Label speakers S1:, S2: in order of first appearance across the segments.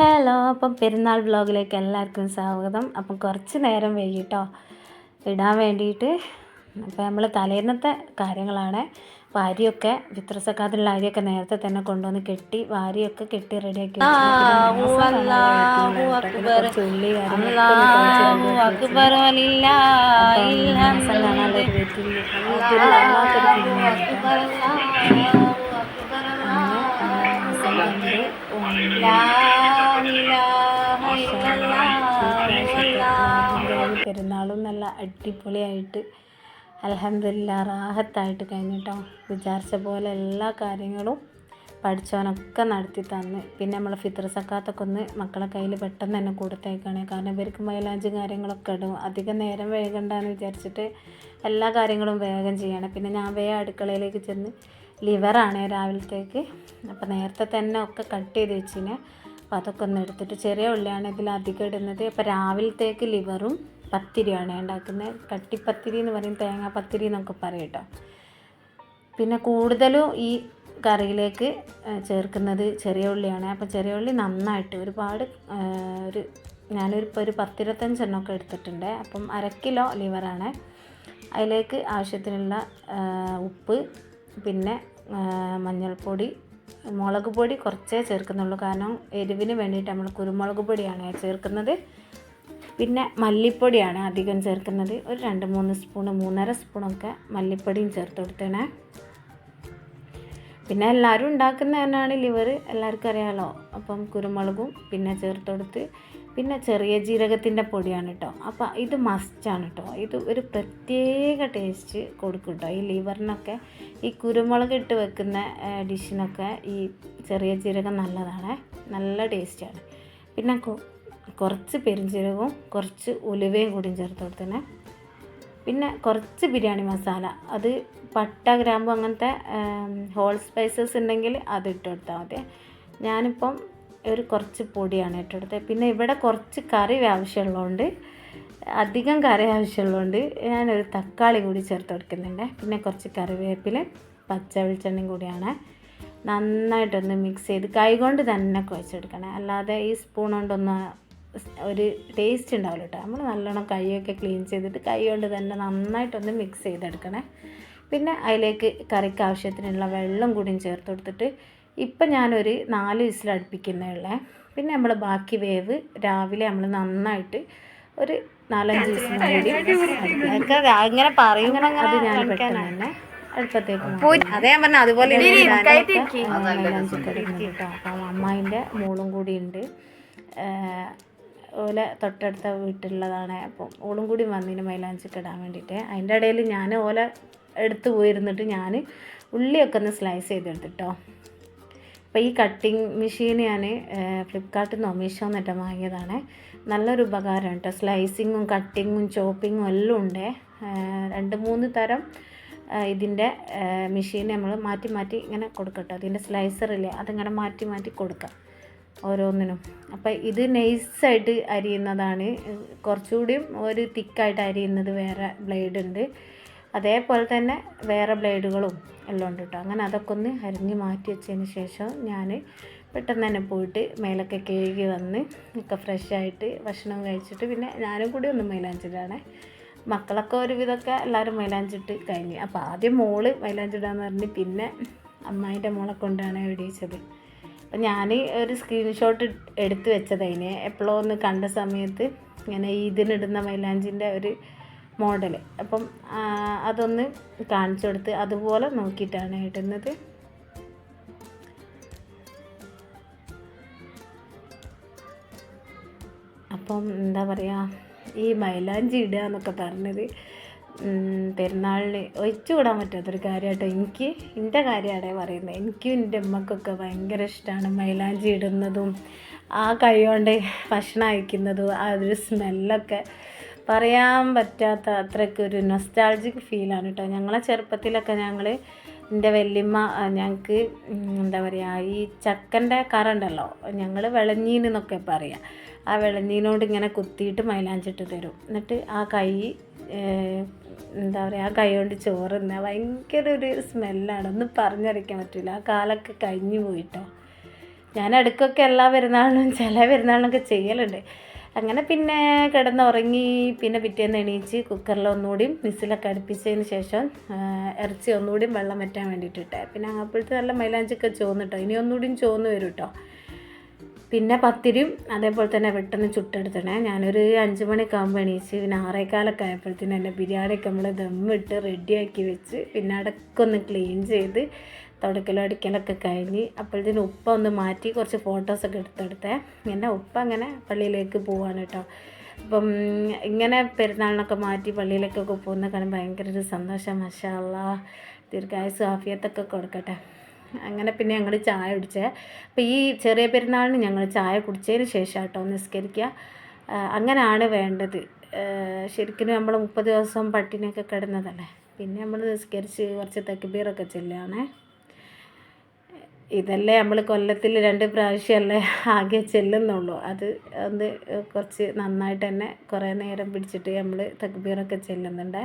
S1: Hello അപ്പം പെരുന്നാൾ വ്ലോഗിലേക്ക് എല്ലാവർക്കും സ്വാഗതം. അപ്പം കുറച്ച് നേരം വൈകിട്ടോ ഇടാൻ വേണ്ടിയിട്ട്. അപ്പം നമ്മൾ തലേന്നത്തെ കാര്യങ്ങളാണ്. വാരിയൊക്കെ വിത്രസക്കാത്തുള്ള വിത്രസക്കാത്തിലുള്ള അരിയൊക്കെ നേരത്തെ തന്നെ കൊണ്ടുവന്ന് കെട്ടി വാരിയൊക്കെ കെട്ടി റെഡിയാക്കി ഉള്ളി പെരുന്നാളും അടിപൊളിയായിട്ട് അലഹമില്ല റാഹത്തായിട്ട് കഴിഞ്ഞിട്ടോ. വിചാരിച്ച പോലെ എല്ലാ കാര്യങ്ങളും പഠിച്ചവനൊക്കെ നടത്തി തന്ന്. പിന്നെ നമ്മൾ ഫിത്ര സക്കാത്തൊക്കെ ഒന്ന് മക്കളെ കയ്യിൽ പെട്ടെന്ന് തന്നെ കൊടുത്തേക്കാണ്. കാരണം ഇവർക്ക് മൈലാഞ്ചും കാര്യങ്ങളൊക്കെ ഇടും. അധികം നേരം വേഗണ്ടെന്ന് വിചാരിച്ചിട്ട് എല്ലാ കാര്യങ്ങളും വേഗം ചെയ്യണം. പിന്നെ ഞാൻ വേഗം അടുക്കളയിലേക്ക് ചെന്ന് ലിവറാണ് രാവിലത്തേക്ക്. അപ്പോൾ നേരത്തെ തന്നെ ഒക്കെ കട്ട് ചെയ്ത് വെച്ചിന്. അപ്പോൾ അതൊക്കെ ഒന്ന് എടുത്തിട്ട് ചെറിയ ഉള്ളിയാണ് അധികം ഇടുന്നത്. അപ്പോൾ രാവിലത്തേക്ക് ലിവറും പത്തിരിയാണ് ഉണ്ടാക്കുന്നത്. കട്ടിപ്പത്തിരി എന്ന് പറയും തേങ്ങാ പത്തിരി എന്നൊക്കെ പറയും കേട്ടോ. പിന്നെ കൂടുതലും ഈ കറിയിലേക്ക് ചേർക്കുന്നത് ചെറിയ ഉള്ളിയാണ്. അപ്പോൾ ചെറിയ ഉള്ളി നന്നായിട്ട് ഒരുപാട് ഒരു ഞാനൊരു ഇപ്പോൾ ഒരു പത്തിരുപത്തഞ്ചെണ്ണമൊക്കെ എടുത്തിട്ടുണ്ട്. അപ്പം അര കിലോ ലിവറാണ്. അതിലേക്ക് ആവശ്യത്തിനുള്ള ഉപ്പ് പിന്നെ മഞ്ഞൾപ്പൊടി മുളക് പൊടി കുറച്ചേ ചേർക്കുന്നുള്ളൂ. കാരണം എരിവിന് വേണ്ടിയിട്ട് നമ്മൾ കുരുമുളക് പൊടിയാണ് ചേർക്കുന്നത്. പിന്നെ മല്ലിപ്പൊടിയാണ് അധികം ചേർക്കുന്നത്. ഒരു രണ്ട് മൂന്ന് സ്പൂണ് മൂന്നര സ്പൂണൊക്കെ മല്ലിപ്പൊടിയും ചേർത്ത് കൊടുത്തേണേ പിന്നെ എല്ലാവരും ഉണ്ടാക്കുന്ന തന്നെയാണ് ലിവർ. എല്ലാവർക്കും അറിയാമല്ലോ അപ്പം കുരുമുളകും പിന്നെ ചേർത്ത് കൊടുത്ത് പിന്നെ ചെറിയ ജീരകത്തിന്റെ പൊടിയാണ് കേട്ടോ അപ്പോൾ ഇത് മസ്റ്റാണ് കേട്ടോ ഇത് ഒരു പ്രത്യേക ടേസ്റ്റ് കൊടുക്കും കേട്ടോ ഈ ലിവറിനൊക്കെ ഈ കുരുമുളക് ഇട്ട് വെക്കുന്ന ഡിഷിനൊക്കെ ഈ ചെറിയ ജീരകം നല്ലതാണ്. നല്ല ടേസ്റ്റാണ് പിന്നെ കുറച്ച് പെരുംജീരകവും കുറച്ച് ഉലുവയും കൂടിയും ചേർത്ത് കൊടുത്തേനെ. പിന്നെ കുറച്ച് ബിരിയാണി മസാല. അത് പട്ട ഗ്രാമ്പു അങ്ങനത്തെ ഹോൾ സ്പൈസസ് ഉണ്ടെങ്കിൽ അത് ഇട്ട് കൊടുത്താൽ മതി. ഞാനിപ്പം ഒരു കുറച്ച് പൊടിയാണ് ഇട്ടെടുത്തത് പിന്നെ ഇവിടെ കുറച്ച് കറി ആവശ്യമുള്ളതുകൊണ്ട് അധികം കറി ആവശ്യമുള്ളതുകൊണ്ട് ഞാനൊരു തക്കാളി കൂടി ചേർത്ത് കൊടുക്കുന്നുണ്ട്. പിന്നെ കുറച്ച് കറിവേപ്പില പച്ച വെളിച്ചെണ്ണയും കൂടിയാണ്. നന്നായിട്ടൊന്ന് മിക്സ് ചെയ്ത് കൈകൊണ്ട് തന്നെ കുഴച്ചെടുക്കണേ. അല്ലാതെ ഈ സ്പൂൺ കൊണ്ടൊന്നും ഒരു ടേസ്റ്റ് ഉണ്ടാവില്ല കേട്ടോ നമ്മൾ നല്ലോണം കൈയൊക്കെ ക്ലീൻ ചെയ്തിട്ട് കൈ കൊണ്ട് തന്നെ നന്നായിട്ടൊന്ന് മിക്സ് ചെയ്തെടുക്കണേ. പിന്നെ അതിലേക്ക് കറിക്ക് ആവശ്യത്തിനുള്ള വെള്ളം കൂടിയും ചേർത്ത് കൊടുത്തിട്ട് ഇപ്പം ഞാനൊരു നാല് വിസിൽ അടുപ്പിക്കുന്നേ ഉള്ളേ. പിന്നെ നമ്മൾ ബാക്കി വേവ് രാവിലെ നമ്മൾ നന്നായിട്ട് ഒരു നാലഞ്ച് വിസിൽ കൂടി അങ്ങനെ പറയും അത് ഞാൻ പെട്ടെന്ന് തന്നെ അടുപ്പത്തേക്ക് അതേ പറഞ്ഞ അതുപോലെ കേട്ടോ അപ്പം അമ്മായിന്റെ മോളും കൂടി ഉണ്ട്. ഓല തൊട്ടടുത്ത വീട്ടിലുള്ളതാണ്. അപ്പം ഓളും കൂടി വന്നിന് മൈലാഞ്ചിക്ക് ഇടാൻ വേണ്ടിയിട്ട്. അതിന്റെ ഇടയിൽ ഞാൻ ഓല എടുത്ത് പോയിരുന്നിട്ട് ഞാൻ ഉള്ളിയൊക്കെ ഒന്ന് സ്ലൈസ് ചെയ്തെടുത്തിട്ടോ. അപ്പോൾ ഈ കട്ടിങ് മെഷീൻ ഞാൻ ഫ്ലിപ്കാർട്ടിൽ നിന്നോ മീഷോ എന്നിട്ട് വാങ്ങിയതാണ്. നല്ലൊരു ഉപകാരം കേട്ടോ. സ്ലൈസിങ്ങും കട്ടിങ്ങും ചോപ്പിങ്ങും എല്ലാം ഉണ്ട്. രണ്ട് മൂന്ന് തരം ഇതിന്റെ മെഷീൻ നമ്മൾ മാറ്റി മാറ്റി ഇങ്ങനെ കൊടുക്കട്ടോ. അതിന്റെ സ്ലൈസറില്ലേ അതിങ്ങനെ മാറ്റി മാറ്റി കൊടുക്കാം. ഓരോന്നിനും. അപ്പം ഇത് നൈസായിട്ട് അരിയുന്നതാണ്. കുറച്ചുകൂടിയും ഒരു തിക്കായിട്ട് അരിയുന്നത് വേറെ ബ്ലേഡ് ഉണ്ട് അതേപോലെ തന്നെ വേറെ ബ്ലേഡുകളും എല്ലാം ഉണ്ട് കേട്ടോ അങ്ങനെ അതൊക്കെ ഒന്ന് അരിഞ്ഞ് മാറ്റി വെച്ചതിന് ശേഷം ഞാൻ പെട്ടെന്ന് തന്നെ പോയിട്ട് മേലൊക്കെ കഴുകി വന്ന് ഒക്കെ ഫ്രഷായിട്ട് ഭക്ഷണം കഴിച്ചിട്ട് പിന്നെ ഞാനും കൂടി ഒന്ന് മൈലാഞ്ചിടാണ്. മക്കളൊക്കെ ഒരുവിധമൊക്കെ എല്ലാവരും മൈലാഞ്ചിട്ട് കഴിഞ്ഞ്. അപ്പോൾ ആദ്യം മോൾ മൈലാഞ്ചിടാന്ന് പറഞ്ഞ് പിന്നെ അമ്മായിന്റെ മോളെ കൊണ്ടാണ് എഴുതിച്ചത് അപ്പം ഞാൻ ഒരു സ്ക്രീൻഷോട്ട് എടുത്ത് വെച്ചതതിനെ എപ്പോഴോ ഒന്ന് കണ്ട സമയത്ത് ഇങ്ങനെ ഇതിനിടുന്ന മൈലാഞ്ചിന്റെ ഒരു മോഡൽ അപ്പം അതൊന്ന് കാണിച്ചു കൊടുത്ത് അതുപോലെ നോക്കിയിട്ടാണ് ഇടുന്നത്. അപ്പം എന്താ പറയുക ഈ മൈലാഞ്ചി ഇടുക എന്നൊക്കെ പറഞ്ഞത് പെരുന്നാളിന് ഒഴിച്ചുകൂടാൻ പറ്റാത്തൊരു കാര്യമായിട്ടോ എനിക്ക് എന്റെ കാര്യമാണ് പറയുന്നത് എനിക്കും എന്റെ അമ്മക്കൊക്കെ ഭയങ്കര ഇഷ്ടമാണ് മൈലാഞ്ചി ഇടുന്നതും ആ കൈ കൊണ്ട് ഭക്ഷണം അയക്കുന്നതും ആ ഒരു സ്മെല്ലൊക്കെ പറയാൻ പറ്റാത്ത അത്രയ്ക്ക് ഒരു നൊസ്റ്റാൾജിക് ഫീലാണ് കേട്ടോ ഞങ്ങളെ ചെറുപ്പത്തിലൊക്കെ ഞങ്ങൾ എന്റെ വല്യമ്മ ഞങ്ങൾക്ക് എന്താ പറയുക ഈ ചക്കന്റെ കറ ഉണ്ടല്ലോ ഞങ്ങൾ വിളഞ്ഞീനെന്നൊക്കെ പറയാം. ആ വിളഞ്ഞീനോട് ഇങ്ങനെ കുത്തിയിട്ട് മൈലാഞ്ചിട്ട് തരും. എന്നിട്ട് ആ കൈ എന്താ പറയുക ആ കൈ കൊണ്ട് ചോറ് തിന്നുക ഭയങ്കര ഒരു സ്മെല്ലാണ്. ഒന്നും പറഞ്ഞറിയിക്കാൻ പറ്റില്ല ആ കാലൊക്കെ കഴിഞ്ഞു പോയിട്ടോ. ഞാൻ അടുക്കൊക്കെ എല്ലാ പെരുന്നാളിനും ചില പെരുന്നാളിനൊക്കെ ചെയ്യലുണ്ട്. അങ്ങനെ പിന്നെ കിടന്നുറങ്ങി പിന്നെ പിറ്റേന്ന് എണീച്ച് കുക്കറിൽ ഒന്നുകൂടി മിസ്സിലൊക്കെ അടുപ്പിച്ചതിന് ശേഷം ഇറച്ചി ഒന്നുകൂടി വെള്ളം വറ്റാൻ വേണ്ടിയിട്ടിട്ടെ പിന്നെ അപ്പോഴത്തെ നല്ല മൈലാഞ്ചൊക്കെ ചോന്നിട്ടോ ഇനി ഒന്നുകൂടിയും ചോന്ന് വരും കേട്ടോ പിന്നെ പത്തിരിയും അതേപോലെ തന്നെ പെട്ടെന്ന് ചുട്ടെടുത്തണേ. ഞാനൊരു അഞ്ച് മണിയൊക്കെ ആകുമ്പോൾ എണീച്ച് പിന്നെ ആറേക്കാലൊക്കെ ആയപ്പോഴത്തേനും എന്റെ ബിരിയാണിയൊക്കെ നമ്മൾ ദമ്മിട്ട് റെഡിയാക്കി വെച്ച് പിന്നെ അടക്കൊന്ന് ക്ലീൻ ചെയ്ത് തുടക്കലും അടിക്കലൊക്കെ കഴിഞ്ഞ് അപ്പോഴത്തേനും ഉപ്പ ഒന്ന് മാറ്റി കുറച്ച് ഫോട്ടോസൊക്കെ എടുത്തെടുത്തേ. പിന്നെ ഉപ്പ അങ്ങനെ പള്ളിയിലേക്ക് പോവാണ് കേട്ടോ അപ്പം ഇങ്ങനെ പെരുന്നാളിനൊക്കെ മാറ്റി പള്ളിയിലേക്കൊക്കെ പോകുന്ന കാണാൻ ഭയങ്കര ഒരു സന്തോഷം മഷാല്ല ദീർഘായുസ് ആഫിയത്തൊക്കെ കൊടുക്കട്ടെ. അങ്ങനെ പിന്നെ ഞങ്ങൾ ചായ കുടിച്ചേ. അപ്പോൾ ഈ ചെറിയ പെരുന്നാളിന് ഞങ്ങൾ ചായ കുടിച്ചതിന് ശേഷം കേട്ടോ നിസ്കരിക്കുക അങ്ങനെയാണ് വേണ്ടത്. ശരിക്കും നമ്മൾ മുപ്പത് ദിവസം പട്ടിണിയൊക്കെ കിടന്നതല്ലേ. പിന്നെ നമ്മൾ നിസ്കരിച്ച് കുറച്ച് തക്കിബീറൊക്കെ ചെല്ലുകയാണേ ഇതല്ലേ നമ്മൾ കൊല്ലത്തിൽ രണ്ട് പ്രാവശ്യമല്ലേ ആകെ ചെല്ലുന്നുള്ളൂ. അത് ഒന്ന് കുറച്ച് നന്നായിട്ട് തന്നെ കുറേ നേരം പിടിച്ചിട്ട് നമ്മൾ തക്ബീറൊക്കെ ചെല്ലുന്നുണ്ട്.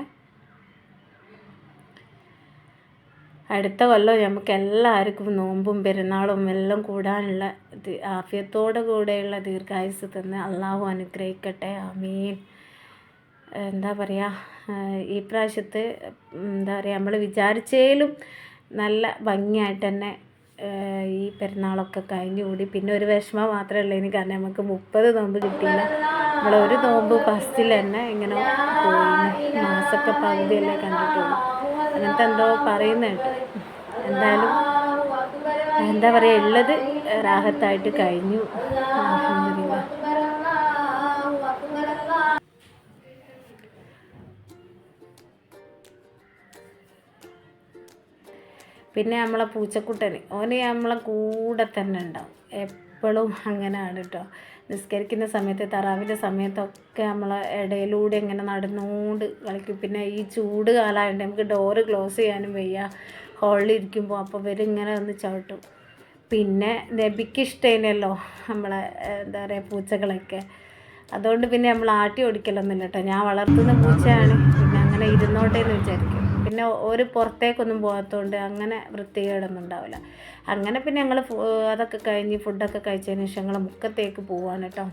S1: അടുത്ത കൊല്ലം നമുക്ക് എല്ലാവർക്കും നോമ്പും പെരുന്നാളും എല്ലാം കൂടാനുള്ള ഇത് ആഫിയത്തോടെ കൂടെയുള്ള ദീർഘായുസ് തന്ന് അള്ളാഹു അനുഗ്രഹിക്കട്ടെ. അമീൻ എന്താ പറയുക ഈ പ്രാവശ്യത്ത് എന്താ പറയുക നമ്മൾ വിചാരിച്ചേലും നല്ല ഭംഗിയായിട്ട് തന്നെ ഈ പെരുന്നാളൊക്കെ കഴിഞ്ഞു കൂടി. പിന്നെ ഒരു വിഷമം മാത്രമേ ഉള്ളൂ ഇനി കാരണം നമുക്ക് മുപ്പത് നോമ്പ് കിട്ടിയില്ല. നമ്മളൊരു നോമ്പ് ഫസ്റ്റിൽ തന്നെ ഇങ്ങനെ പോയി. മാസമൊക്കെ പകുതിയല്ലേ കണ്ടിട്ടുള്ളൂ. അങ്ങനത്തെ എന്തോ പറയുന്നുണ്ട് എന്തായാലും എന്താ പറയുക ഉള്ളത് രാഹത്തായിട്ട് കഴിഞ്ഞു. പിന്നെ നമ്മളെ പൂച്ചക്കുട്ടന്. ഓന് നമ്മളെ കൂടെ തന്നെ ഉണ്ടാവും. എപ്പോഴും അങ്ങനെയാണ് കേട്ടോ നിസ്കരിക്കുന്ന സമയത്ത് തറാവിന്റെ സമയത്തൊക്കെ നമ്മളെ ഇടയിലൂടെ ഇങ്ങനെ നടന്നുകൊണ്ട് കളിക്കും. പിന്നെ ഈ ചൂട് കാലമായതുകൊണ്ട് നമുക്ക് ഡോറ് ക്ലോസ് ചെയ്യാനും വയ്യ. ഹോളിലിരിക്കുമ്പോൾ അപ്പോൾ ഇവരിങ്ങനെ ഒന്ന് ചവിട്ടും. പിന്നെ നബിക്ക് ഇഷ്ടമായിരുന്നല്ലോ നമ്മളെ എന്താ പറയുക പൂച്ചകളൊക്കെ. അതുകൊണ്ട് പിന്നെ നമ്മൾ ആട്ടി ഓടിക്കലൊന്നുമില്ല കേട്ടോ ഞാൻ വളർത്തുന്ന പൂച്ചയാണ്. പിന്നെ അങ്ങനെ ഇരുന്നോട്ടേന്ന് വിചാരിക്കും. പിന്നെ ഒരു പുറത്തേക്കൊന്നും പോകാത്തതുകൊണ്ട് അങ്ങനെ വൃത്തികേടൊന്നും ഉണ്ടാവില്ല അങ്ങനെ പിന്നെ ഞങ്ങൾ അതൊക്കെ കഴിഞ്ഞ് ഫുഡൊക്കെ കഴിച്ചതിന് ശേഷം ഞങ്ങൾ മുക്കത്തേക്ക് പോവാണ് കേട്ടോ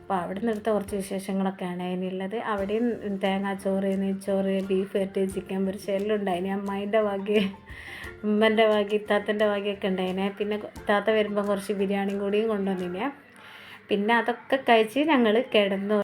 S1: അപ്പോൾ അവിടെ നിന്ന് എടുത്ത കുറച്ച് വിശേഷങ്ങളൊക്കെയാണ് അതിനുള്ളത്. അവിടെയും തേങ്ങാച്ചോറ് നെയ്ച്ചോറ് ബീഫ് ഇരട്ടി ചിക്കൻ പൊരിച്ച എല്ലാം ഉണ്ടായിന്. അമ്മായിന്റെ വക ഉമ്മന്റെ വക ഇത്താത്തന്റെ വകയൊക്കെ ഉണ്ടായിനെ. പിന്നെ താത്ത വരുമ്പോൾ കുറച്ച് ബിരിയാണിയും കൂടിയും കൊണ്ടുവന്നിനെ. പിന്നെ അതൊക്കെ കഴിച്ച് ഞങ്ങൾ കിടന്നു.